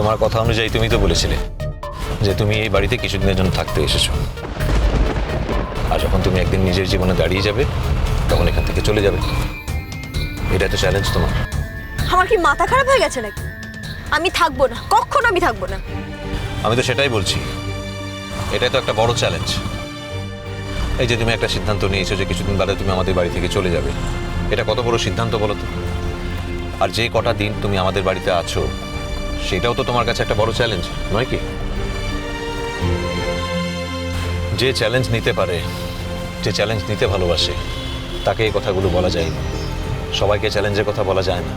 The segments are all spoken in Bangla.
তোমার কথা অনুযায়ী তুমি তো বলেছিলে যে তুমি এই বাড়িতে কিছুদিনের জন্য থাকতে এসেছ। আর যখন তুমি একদিন নিজের জীবনে দাঁড়িয়ে যাবে তখন এখান থেকে চলে যাবে। এটা তো চ্যালেঞ্জ তোমার। আমার কি মাথা খারাপ হয়ে গেছে নাকি? আমি থাকব না কখনো আমি থাকব না। আমি তো সেটাই বলছি। এটাই তো একটা বড় চ্যালেঞ্জ এই যে তুমি একটা সিদ্ধান্ত নিয়েছো যে কিছুদিন বাদে তুমি আমাদের বাড়ি থেকে চলে যাবে এটা কত বড় সিদ্ধান্ত বলো তো? আর যে কটা দিন তুমি আমাদের বাড়িতে আছো সেটাও তো তোমার কাছে একটা বড় চ্যালেঞ্জ নয় কি? যে চ্যালেঞ্জ নিতে পারে, যে চ্যালেঞ্জ নিতে ভালোবাসে, তাকে এই কথাগুলো বলা যায় না। সবাইকে চ্যালেঞ্জের কথা বলা যায় না।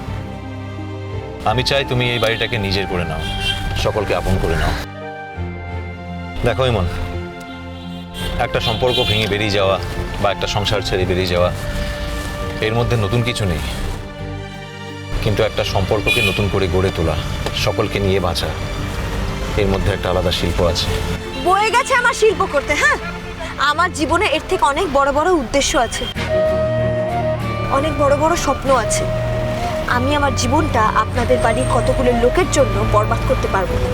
আমি চাই তুমি এই বাড়িটাকে নিজের করে নাও, সকলকে আপন করে নাও। দেখো ইমন, একটা সম্পর্ক ভেঙে বেরিয়ে যাওয়া বা একটা সংসার ছেড়ে বেরিয়ে যাওয়া, এর মধ্যে নতুন কিছু নেই। কিন্তু একটা সম্পর্ককে নতুন করে গড়ে তোলা সকলকে নিয়ে বাঁচা এর মধ্যে একটা আলাদা শিল্প আছে। বয়ে গেছে আমার শিল্প করতে হ্যাঁ? আমার জীবনে এর থেকে অনেক বড় বড় উদ্দেশ্য আছে। অনেক বড় বড় স্বপ্ন আছে। আমি আমার জীবনটা আপনাদের বাড়ির কতগুলো লোকের জন্য বরবাদ করতে পারব না।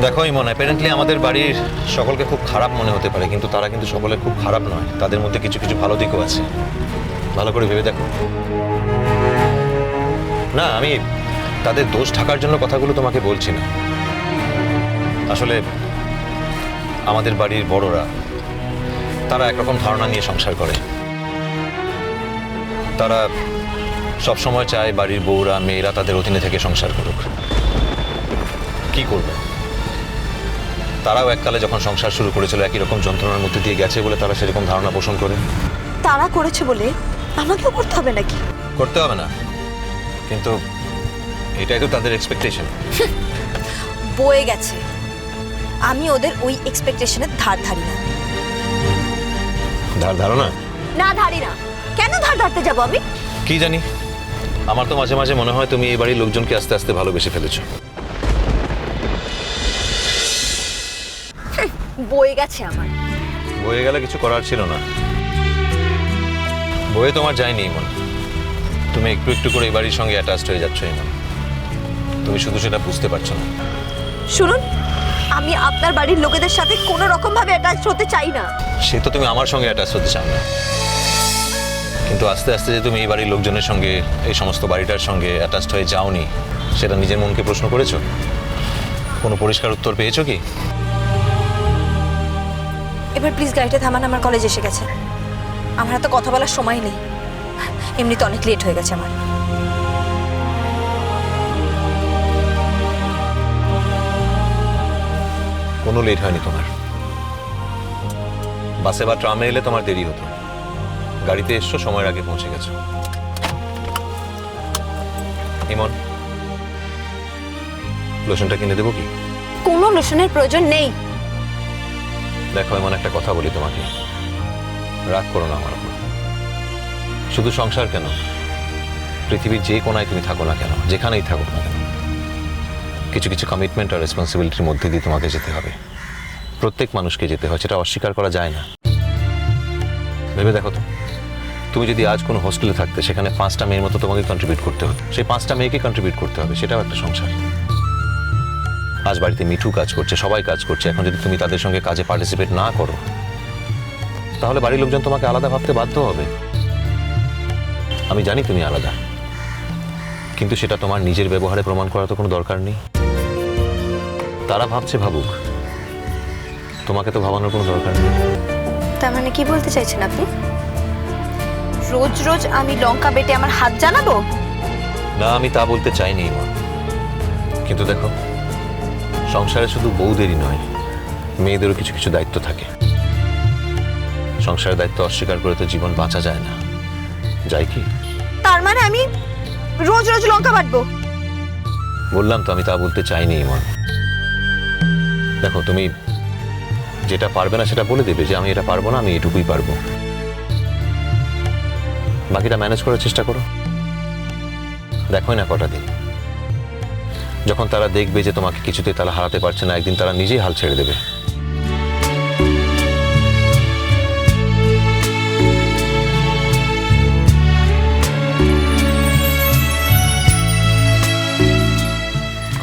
দেখো ইমন অ্যাপারেন্টলি আমাদের বাড়ির সকলকে খুব খারাপ মনে হতে পারে কিন্তু তারা কিন্তু সকলে খুব খারাপ নয়। তাদের মধ্যে কিছু কিছু ভালো দিকও আছে। ভালো করে ভেবে দেখো। না আমি তাদের দোষ ঢাকার জন্য কথাগুলো তোমাকে বলছি না। আসলে আমাদের বাড়ির বড়রা তারা একরকম ধারণা নিয়ে সংসার করে। তারা সব সময় চায় বাড়ির বউরা মেয়েরা তাদের অধীনে থেকে সংসার করুক। কি করবে? তারাও এককালে যখন সংসার শুরু করেছিল একই রকম যন্ত্রণার মধ্যে দিয়ে গেছে বলে তারা সেরকম ধারণা পোষণ করে তারা করেছে বলে আমাকেও করতে হবে নাকি? করতে হবে না। কিন্তু এটাই তো তাদের এক্সপেকটেশন বয়ে গেছে। আমি ওদের ওই এক্সপেকটেশনের ধার ধারি না। ধার ধারণা না? না ধারি না। কেন ধার ধারতে যাব আমি? কি জানি? আমার তো মাঝে মাঝে মনে হয় তুমি এই বাড়ির লোকজনকে আস্তে আস্তে ভালোবেসে ফেলেছো। বয়ে গেছে আমার। বয়ে গেলে কিছু করার ছিল না। বয়ে তোমার যায়নি ইমন তুমি একটু একটু করে এই বাড়ির সঙ্গে অ্যাটাচড হয়ে যাচ্ছ ইমন তুমি শুধু সেটা বুঝতে পারছ না। শুনুন আমি আপনার বাড়ির লোকেদের সাথে কোনো রকম ভাবে অ্যাটাচ হতে চাই না। সে তো তুমি আমার সঙ্গে অ্যাটাচ হতে চাও না। কিন্তু আস্তে আস্তে যে তুমি এই বাড়ির লোকজনের সঙ্গে এই সমস্ত বাড়িটার সঙ্গে অ্যাটাচড হয়ে যাওনি সেটা নিজের মনকে প্রশ্ন করেছ? কোনো পরিষ্কার উত্তর পেয়েছ কি? এবার প্লিজ গাড়িটা থামান আমার কলেজ এসে গেছে। আমার হাতে কথা বলার সময় নেই। এমনিতে অনেক লেট হয়ে গেছে আমার। কোনো লেট হয়নি তোমার। বাসে বা ট্রামে এলে তোমার দেরি হতো। গাড়িতে এসছো সময়ের আগে পৌঁছে গেছো। ইমন লোশনটা কিনে দেবো কি? কোনো লোশনের প্রয়োজন নেই। দেখো এমন একটা কথা বলি তোমাকে। রাগ করো না আমার শুধু সংসার কেন? পৃথিবীর যে কোনায় তুমি থাকো না কেন? যেখানেই থাকো না কেন? কিছু কিছু কমিটমেন্ট আর রেসপন্সিবিলিটির মধ্যে দিয়ে তোমাকে যেতে হবে। প্রত্যেক মানুষকে যেতে হয়, সেটা অস্বীকার করা যায় না। ভেবে দেখো তো, তুমি যদি আজ কোনো হোস্টেলে থাকতে, সেখানে পাঁচটা মেয়ের মতো তোমাকে কন্ট্রিবিউট করতে হতো। সেই পাঁচটা মেয়েকে কন্ট্রিবিউট করতে হবে, সেটাও একটা সংসার। আজ বাড়িতে মিঠু কাজ করছে, সবাই কাজ করছে, এখন যদি তুমি তাদের সঙ্গে কাজে পার্টিসিপেট না করো, তাহলে বাড়ির লোকজন তোমাকে আলাদা ভাবতে বাধ্য হবে। আমি জানি তুমি আলাদা। কিন্তু সেটা তোমার নিজের ব্যবহারে প্রমাণ করার তো কোনো দরকার নেই। তারা ভাবছে ভাবুক। তোমাকে তো ভাবানোর কোনো দরকার নেই। তার মানে কি বলতে চাইছেন আপনি? রোজ রোজ আমি লঙ্কা বেটে আমার হাত জানাব? না আমি তা বলতে চাইনি মা। কিন্তু দেখো সংসারে শুধু বউদেরই নয় মেয়েদেরও কিছু কিছু দায়িত্ব থাকে। সংসারের দায়িত্ব অস্বীকার করে তো জীবন বাঁচা যায় না। যায় কি? তার মানে আমি রোজ রোজ লঙ্কা বাটবো। বললাম তো, আমি তা বলতে চাইনি, ইমন। দেখো, তুমি যেটা পারবে না সেটা বলে দেবে যে আমি এটা পারব না, আমি এটুকুই পারব। বাকিটা ম্যানেজ করার চেষ্টা করো। দেখোই না কটা দিন। যখন তারা দেখবে যে তোমাকে কিছুতেই তারা হারাতে পারছে না, একদিন তারা নিজেই হাল ছেড়ে দেবে।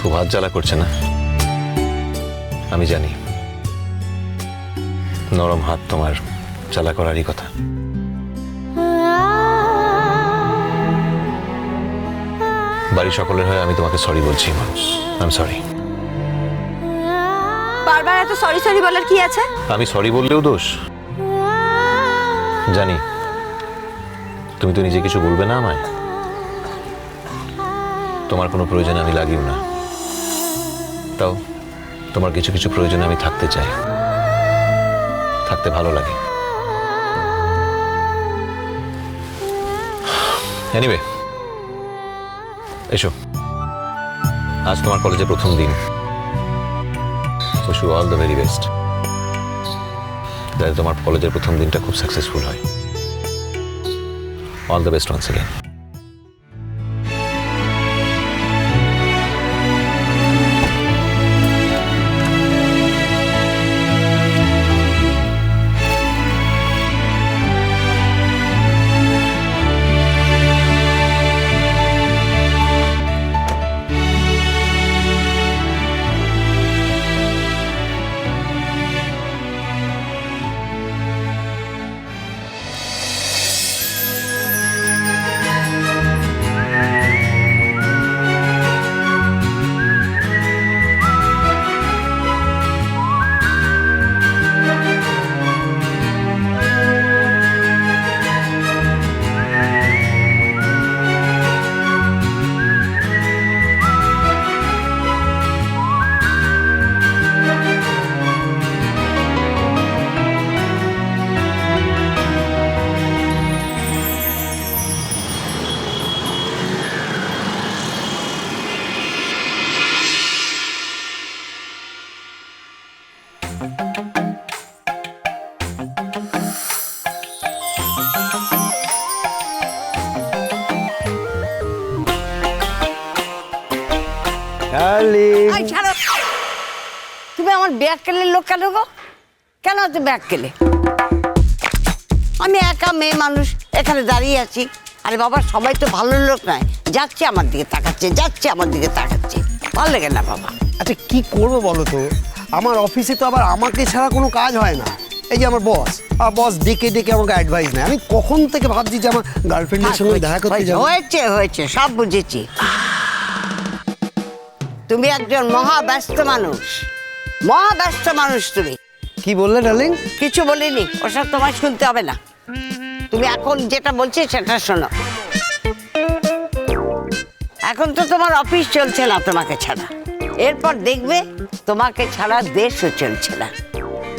খুব হাত জ্বালা করছে না? আমি জানি। নরম হাত তোমার জ্বালা করারই কথা। বাড়ির সকলের হয়ে আমি তোমাকে সরি বলছি আই সরি বারবার এত সরি সরি বলার কি আছে? আমি সরি বললেও দোষ। জানি। তুমি তো নিজে কিছু বলবে না আমায়। তোমার কোনো প্রয়োজনে আমি লাগিও না। তাও তোমার কিছু কিছু প্রয়োজনে আমি থাকতে চাই। থাকতে ভালো লাগে। এনিওয়ে এসো। আজ তোমার কলেজের প্রথম দিন। Wish all the very best যাতে তোমার কলেজের প্রথম দিনটা খুব সাকসেসফুল হয়। All the best once again darling I ছাড়ো। তুমি আমার ব্যাগ কেলে লোক কেন গো? কেন তুমি ব্যাগ কেলে আমি একা মেয়ে মানুষ এখানে দাঁড়িয়ে আছি। আরে বাবা সবাই তো ভালো লোক নয়। যাচ্ছে আমার দিকে তাকাচ্ছে যাচ্ছে আমার দিকে তাকাচ্ছে। ভালো লাগে না বাবা। আচ্ছা কি করব বলো তো? আমার অফিসে তো আবার আমাকে ছাড়া কোনো কাজ হয় না। এই যে আমার বস আর বস ডেকে ডেকে আমাকে অ্যাডভাইস নেয়। আমি কখন থেকে ভাবছি যে আমার গার্লফ্রেন্ডের সঙ্গে দেখা করতে যাব? হয়েছে হয়েছে সব বুঝেছি। তুমি একজন মহা ব্যস্ত মানুষ। মহা ব্যস্ত মানুষ তুমি। কি বললে ডার্লিং? কিছু বলিনি ওসব তোমার শুনতে হবে না। তুমি এখন যেটা বলছি সেটা শোনো। এখন তো তোমার অফিস চলছে না তোমাকে ছাড়া। এরপর দেখবে তোমাকে ছাড়া দেশও চলছে না।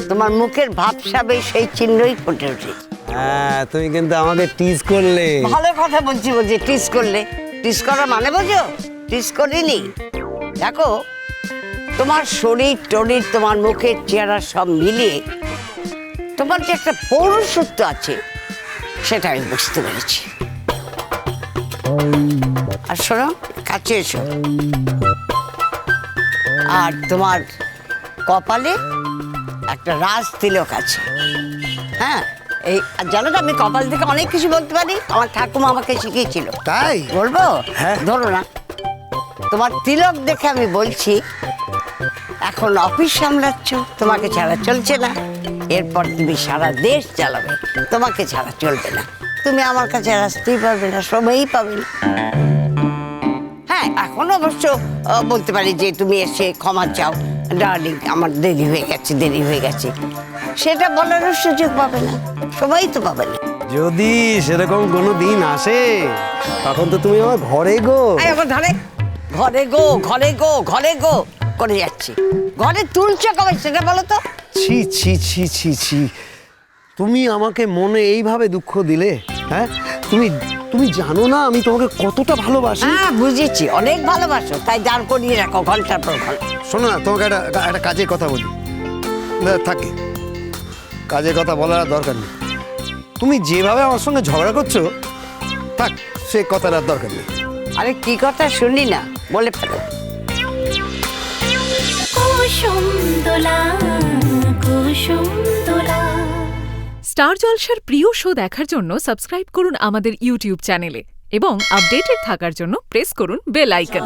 তোমার মুখের ভাবসাবে সেই চিহ্নই ফুটে উঠেছে। হ্যাঁ তুমি কিন্তু আমাকে টিজ করলে। ভালো কথা বলছি বলছি টিস করলে। টিস করা মানে বোঝো? টিস করিনি। দেখো তোমার শরীর টরির তোমার মুখের চেহারা সব মিলিয়ে তোমার যে একটা পৌরসত্ব আছে সেটা আমি বুঝতে পেরেছি। আর শোনো কাছে এসো। আর তোমার কপালে একটা রাজ তিলক আছে। হ্যাঁ এই আর জানো তো আমি কপাল থেকে অনেক কিছু বলতে পারি। আমার ঠাকুমা আমাকে শিখিয়েছিল। তাই? বলব? হ্যাঁ। ধরো না। তোমার তিলক দেখে আমি বলছি এখন অফিস সামলাচ্ছ তোমাকে ছাড়া চলছে না। এরপর তুমি সারা দেশ চালাবে তোমাকে ছাড়া চলবে না। তুমি আমার কাছে আসতেই পারবে না সময়ই পাবে না। হ্যাঁ এখন অবশ্য বলতে পারি যে তুমি এসে ক্ষমা চাও। ডার্লিং আমার দেরি হয়ে গেছে দেরি হয়ে গেছে। সেটা বলারও সুযোগ পাবে না সময়ই তো পাবে না। যদি সেরকম কোনো দিন আসে তখন তো তুমি আমার ঘরে গো। আমার ধরে ঘরে গো ঘরে গো ঘরে গো করে যাচ্ছি। ঘরে তুলছো কবে সেটা বলো তো? ছি ছি ছি ছি ছি। তুমি আমাকে মনে এইভাবে দুঃখ দিলে হ্যাঁ? তুমি তুমি জানো না আমি তোমাকে কতটা ভালোবাসি? হ্যাঁ বুঝেছি অনেক ভালোবাসো। তাই দাঁড় করিয়ে রাখো ঘণ্টার পর ঘণ্টা। শোনো না তোমাকে একটা একটা কাজের কথা বলি। না থাকে। কাজের কথা বলার আর দরকার নেই। তুমি যেভাবে আমার সঙ্গে ঝগড়া করছ থাক সে আর দরকার নেই। আরে কি কথা শুনি না? বলে ফেলো। কুসুম দোলা কুসুম দোলা স্টার জলসার প্রিয় শো দেখার জন্য সাবস্ক্রাইব করুন আমাদের ইউটিউব চ্যানেলে এবং আপডেটেড থাকার জন্য প্রেস করুন বেল আইকন।